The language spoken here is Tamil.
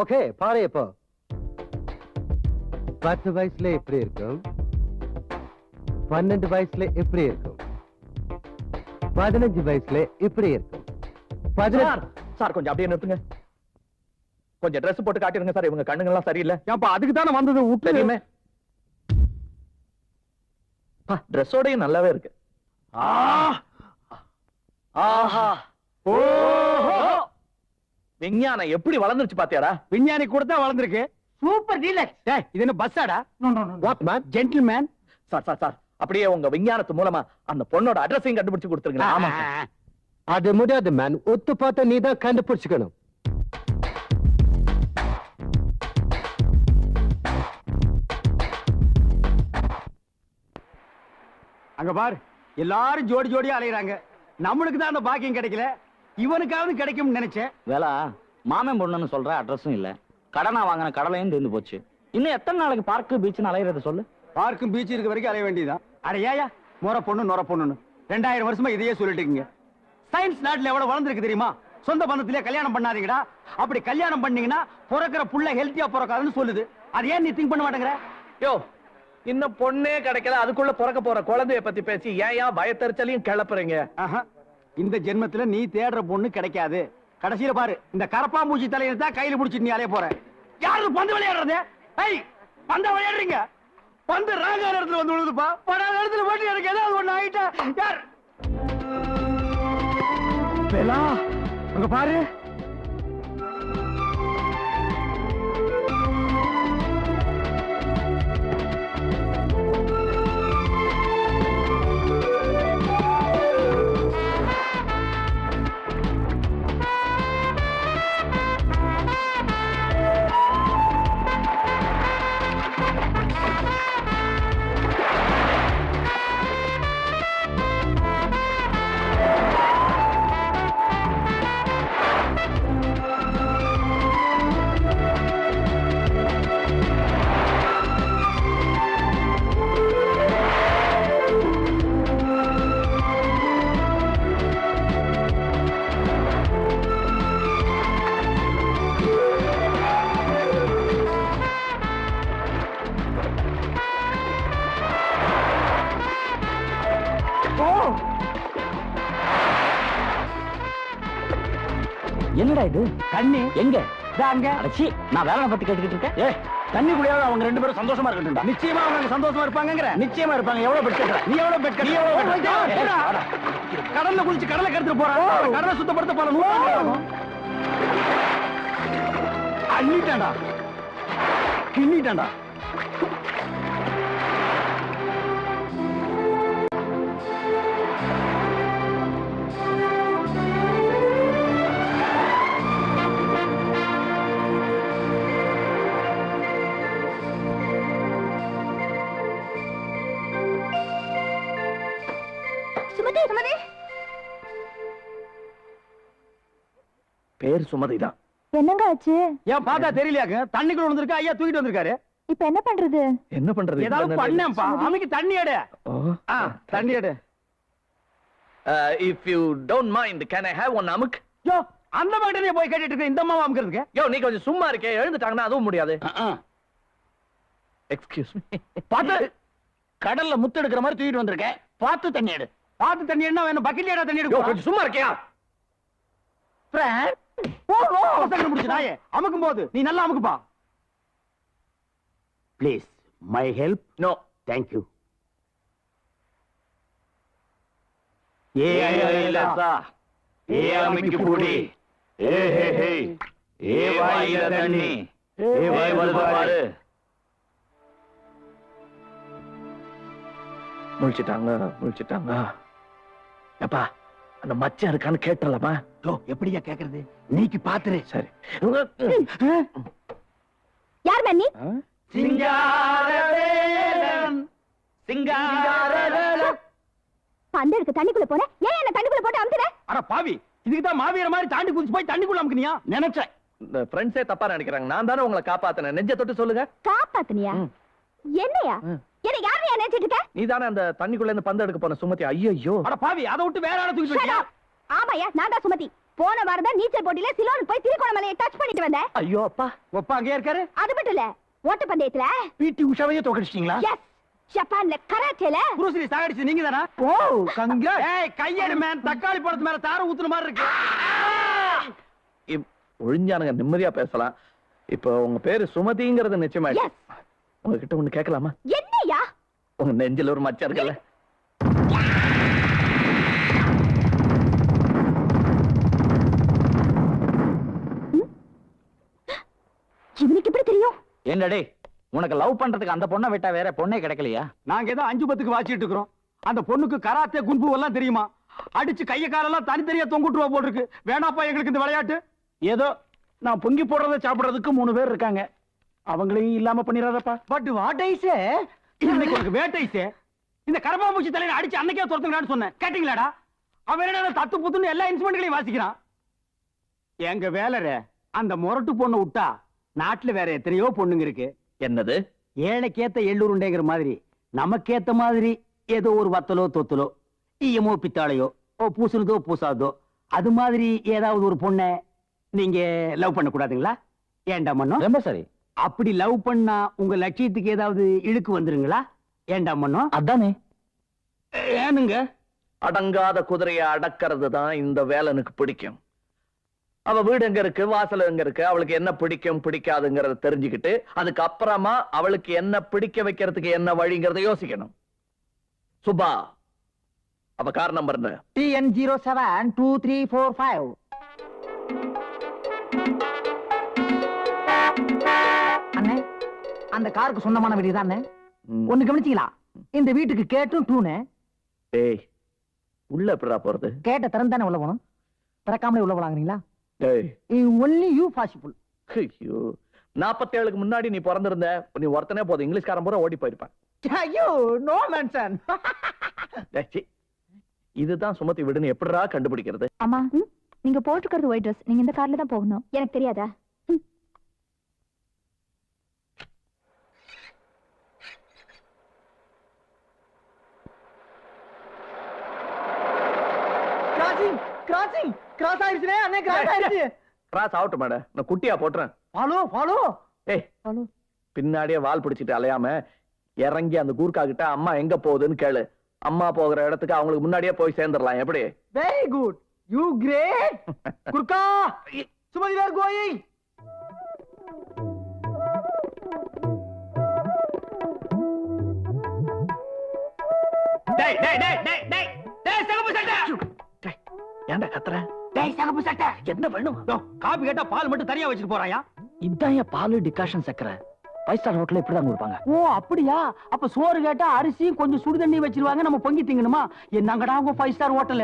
ஓகே பாரு இப்போ. பத்து வயசுல எப்படி இருக்கும்? பன்னெண்டு வயசுல எப்படி இருக்கும்? பதினஞ்சு வயசுல எப்படி இருக்கும். சார் கொஞ்சம் அப்படியே நிறுத்துங்க. கொஞ்சம் Dress போட்டு காட்டிடுங்க சார் இவங்க கண்ணுங்க எல்லாம் சரியில்லை. ஏன்பா அதுக்கு தானே வந்தது விட்டு தெரியுமே. ட்ரெஸ்ஸோடயும் நல்லாவே இருக்கு. ஆஹா. ஓஹோ விஞ்ஞானம் எப்படி வளர்ந்துருச்சு பாத்தியாடா? விஞ்ஞானி கூட தான் வளர்ந்துருக்கு. சூப்பர் டீலக்ஸ் டேய் இது என்ன பஸ்ஸாடா what man gentleman sir sir sir அப்படியே உங்க விஞ்ஞானத்து மூலமா அந்த பொண்ணோட அட்ரஸையும் கண்டுபிடிச்சு கொடுத்துருங்க ஆமா. அது முடியாது மேன் ஒத்து பார்த்தா நீ தான் கண்டுபிடிச்சுக்கணும். அங்க பாரு எல்லாரும் ஜோடி ஜோடியா அலையறாங்க. நம்மளுக்கு தான் அந்த பாக்கியம் கிடைக்கல. இவனுக்காவது கிடைக்கும்னு நினைச்சேன். வேலா மாமன் பொண்ணுன்னு சொல்ற அட்ரஸும் இல்ல. கடனா வாங்கின கடலையும் தீர்ந்து போச்சு. இன்னும் எத்தனை நாளைக்கு பார்க்கு பீச்சுன்னு அலையிறத சொல்லு. பார்க்கும் பீச் இருக்க வரைக்கும் அலைய வேண்டியதுதான். அட ஏயா முறை பொண்ணு நுற பொண்ணுன்னு. ரெண்டாயிரம் வருஷமா இதையே சொல்லிட்டு இருக்கீங்க. சயின்ஸ் நாட்டுல எவ்வளவு வளர்ந்துருக்கு தெரியுமா? சொந்த பந்தத்திலே கல்யாணம் பண்ணாதீங்கடா. அப்படி கல்யாணம் பண்ணீங்கன்னா பிறக்கிற புள்ள ஹெல்த்தியா பிறக்காதுன்னு சொல்லுது. அது ஏன் நீ திங்க் பண்ண மாட்டேங்கிற? யோ இன்னும் பொண்ணே கிடைக்கல. அதுக்குள்ள பிறக்க போற குழந்தைய பத்தி பேசி ஏன் ஏன் பயத்தறிச்சலையும் கிளப்புறீங்க? ஆஹா. இந்த ஜென்மத்துல நீ தேடுற பொண்ணு கிடைக்காது. கடைசியில பாரு இந்த கரப்பாம்பூச்சி தலையை தான் கையில புடிச்சிட்டு நீ அலைய போற. யாரு பந்து விளையாடுறது? ஐய் பந்த விளையாடுறீங்க. பந்து ராக இடத்துல வந்து விழுதுப்பா. படாத இடத்துல போட்டு எனக்கு ஏதாவது ஒண்ணு ஆயிட்டா? யார்? அங்க பாரு. என்னடா இது? தண்ணி? எங்க? அங்க. அடச்சி நான் வேலை பத்தி கேட்டுக்கிட்டு இருக்கேன். ஏ தண்ணிக்குள்ளேயாவது அவங்க ரெண்டு பேரும் சந்தோஷமா இருக்கட்டும்டா. நிச்சயமா அவங்க சந்தோஷமா இருப்பாங்கங்கற. நிச்சயமா இருப்பாங்க. எவ்வளவு பெட் கட்டுற நீ எவ்வளவு பெட் கட்டுற நீ எவ்வளவு கடல்ல குளிச்சு கடலை கெடுத்து போறான் கடலை சுத்தப்படுத்த போற. நூறு அள்ளிட்டான்டா. சுமதி சுமதி. பேர் சுமதி தான். என்னங்க ஆச்சு? ஏன் பார்த்தா தெரியலையாங்க? தண்ணிக்குள்ள வந்திருக்கா ஐயா தூக்கிட்டு வந்திருக்காரு. இப்ப என்ன பண்றது? என்ன பண்றது? ஏதாவது பண்ணேன்ப்பா. அமைக்கு தண்ணி எடு. ஆ, தண்ணி எடு. If you don't mind can I have one அமுக்? யோ அந்த மாதிரி போய் கேட்டுட்டு இருக்க இந்த அம்மா அமுக்கிறதுக்கு. யோ நீ கொஞ்சம் சும்மா இருக்கே. எழுந்துட்டாங்கன்னா அதுவும் முடியாது. எக்ஸ்கியூஸ் மீ பார்த்து. கடல்ல முத்து எடுக்கிற மாதிரி தூக்கிட்டு வந்திருக்கேன். பார்த்து தண்ணி எடு. பார்த்து தண்ணி என்ன வேணும். பக்கெட்ல தண்ணி யோ எடுக்கும் கொஞ்சம் சும்மா இருக்கியா? அவசரம் முடிச்சு நாயே அமுக்கும் போது நீ நல்லா அமுக்குப்பா. Please my help no thank you ஏ ஐலசா ஏ அமிக்கு புடி. ஏ ஹே ஹே. ஏ வாயில தண்ணி. ஏ வாய் வருது பாரு. முழிச்சிட்டாங்க முழிச்சிட்டாங்க அப்பா அந்த மச்சான் இருக்கான்னு கேட்டலாமா? யோ எப்படியா கேக்குறது? நீக்கு பாத்துரு. சரி. யார் மன்னி? சிங்காரவேலன். சிங்காரவேலன். பந்து எடுக்க தண்ணிக்குள்ள போன ஏன் என்ன தண்ணிக்குள்ள போட்டு அமுத்துற அட பாவி இதுக்கு தான் மாவீர மாதிரி தாண்டி குதிச்சு போய் தண்ணிக்குள்ள அமுக்குனியா? நினைச்சேன். இந்த ஃப்ரெண்ட்ஸே தப்பா நினைக்கிறாங்க. நான் தானே உங்களை காப்பாத்தினேன். நெஞ்ச தொட்டு சொல்லுங்க. காப்பாத்துனியா. என்னையா. என்ன யார் நினைச்சிட்டு இருக்க? நீ தானே அந்த தண்ணிக்குள்ள இருந்து பந்து எடுக்க போன சுமதி? ஐயோ அட பாவி அதை விட்டு வேற ஆளை வந்தியா up. ஆமாயா நான் தான் சுமதி. போன வாரம் தான் நீச்சல் போட்டியில சிலோனுக்கு போய் திருகோணமலையை டச் பண்ணிட்டு வந்தேன். ஐயோ அப்பா. ஒப்பா அங்கே இருக்காரு? அது மட்டும் இல்ல ஓட்ட பந்தயத்துல பிடி உஷாவையே தோக்கடிச்சிட்டீங்களா? எஸ் ஜப்பான்ல கராத்தேல. புரூஸ்லி சாகடிச்சு நீங்க தானா ஓ கங்க ஏய் கையெடு மேன் தக்காளி பழத்து மேல தார ஊத்துன மாதிரி இருக்கு. ஒழிஞ்சானுங்க நிம்மதியா பேசலாம். இப்போ உங்க பேரு சுமதிங்கிறது நிச்சயமாயிடுச்சு உங்ககிட்ட ஒண்ணு கேட்கலாமா? உங்க நெஞ்சில ஒரு மச்சம் இருக்குல்ல? இவனுக்கு எப்படி தெரியும்? என்னடே உனக்கு லவ் பண்றதுக்கு அந்த பொண்ணை விட்டா வேற பொண்ணே கிடைக்கலையா? நாங்க ஏதோ அஞ்சு பத்துக்கு வாச்சிட்டு இருக்கிறோம். அந்த பொண்ணுக்கு கராத்தே குன்பு எல்லாம் தெரியுமா? அடிச்சு கைய காலெல்லாம் தனித்தனியா தொங்குட்டுருவா போல் இருக்கு. வேணாப்பா எங்களுக்கு இந்த விளையாட்டு? ஏதோ நான் பொங்கி போடுறத சாப்பிடுறதுக்கு மூணு பேர் இருக்காங்க. அவங்களையும் இல்லாம பண்ணிடாதப்பா. பட் வாட் ஐ சே இன்னைக்கு உனக்கு வேட்டை சே. இந்த கரப்பாம்பூச்சி தலையில அடிச்சு அன்னைக்கே துரத்துங்கடான்னு சொன்னேன். கேட்டீங்களாடா? அவன் என்ன தத்து புத்துன்னு எல்லா இன்ஸ்ட்ருமெண்ட்களையும் வாசிக்கிறான். எங்க வேலரே அந்த முரட்டு பொண்ணு விட்டா நாட்டுல வேற எத்தனையோ பொண்ணுங்க இருக்கு. என்னது? ஏழைக்கேத்த எள்ளுருண்டைங்கிற மாதிரி நமக்கேத்த மாதிரி ஏதோ ஒரு வத்தலோ தொத்தலோ ஈயமோ பித்தாளையோ ஓ பூசுனதோ பூசாதோ அது மாதிரி ஏதாவது ஒரு பொண்ணை நீங்க லவ் பண்ண கூடாதுங்களா ஏன்டா மண்ணம் ரொம்ப சரி. அப்படி லவ் பண்ணா உங்க லட்சியத்துக்கு ஏதாவது இழுக்கு வந்துருங்களா? ஏன்டா மண்ணம் அதானே. ஏனுங்க? அடங்காத குதிரைய அடக்கிறது தான் இந்த வேலனுக்கு பிடிக்கும். அவ வீடு எங்க இருக்கு வாசல் எங்க இருக்கு அவளுக்கு என்ன பிடிக்கும் பிடிக்காதுங்கறத தெரிஞ்சுக்கிட்டு அதுக்கு அப்புறமா அவளுக்கு என்ன பிடிக்க வைக்கிறதுக்கு என்ன வழிங்கிறத யோசிக்கணும். சுபா அவ car number TN zero seven two three four five அந்த காருக்கு சொந்தமான வீடு தானே. ஒண்ணு கவனிச்சீங்களா? இந்த வீட்டுக்கு கேட்டும் டூனு. டேய் உள்ள எப்படிடா போறது? கேட்ட திறந்து தானே உள்ள போகணும்? திறக்காமலே உள்ள போலாங்கிறீங்களா? டேய். ஒன்லி யூ பாசிபிள் ஐயோ நாப்பத்தேழுக்கு முன்னாடி நீ பிறந்திருந்த நீ ஒருத்தனே போதும். இங்கிலீஷ்காரன் பூரா ஓடி போயிருப்பான். ஐயோ நோ மென்ஷன். இதுதான் சுமதி வீடுன்னு எப்படிடா கண்டுபிடிக்கிறது? அம்மா நீங்க போட்டுக்கிறது ஒயிட் ட்ரெஸ் நீங்க இந்த கார்ல தான் போகணும். எனக்கு தெரியாதா ம். கிராசிங் கிராசிங் கிராஸ் ஆயிருச்சுனே அண்ணே கிராஸ் ஆயிருச்சு கிராஸ் ஆகட்டும் மேடம். நான் குட்டியா போட்டுறேன். ஃபாலோ ஃபாலோ ஏய் ஃபாலோ பின்னாடியே வால் பிடிச்சிட்டு அலையாம இறங்கி அந்த கூர்க்கா கிட்ட அம்மா எங்க போகுதுன்னு கேளு. அம்மா போகிற இடத்துக்கு அவங்களுக்கு முன்னாடியே போய் சேர்ந்துடலாம். எப்படி? Very good you great Gurkha Sumathi where going டேய் டேய் டேய் டேய் டேய் டேய் சிகப்பு சட்டை. ஏன்டா கத்துற? டேய் சிகப்பு சட்டை என்ன வேணும் காபி கேட்டா பால் மட்டும் தனியா வச்சுட்டு போறாயா? இதான் என் பாலு டிகாஷன் சக்கரை. ஃபைவ் ஸ்டார் ஹோட்டல்ல இப்படிதான் கொடுப்பாங்க. ஓ அப்படியா? அப்ப சோறு கேட்டா அரிசி கொஞ்சம் சுடு தண்ணி வச்சிருவாங்க நம்ம பொங்கி திங்கணுமா? என்னங்கடா உங்க ஃபைவ் ஸ்டார் ஹோட்டல்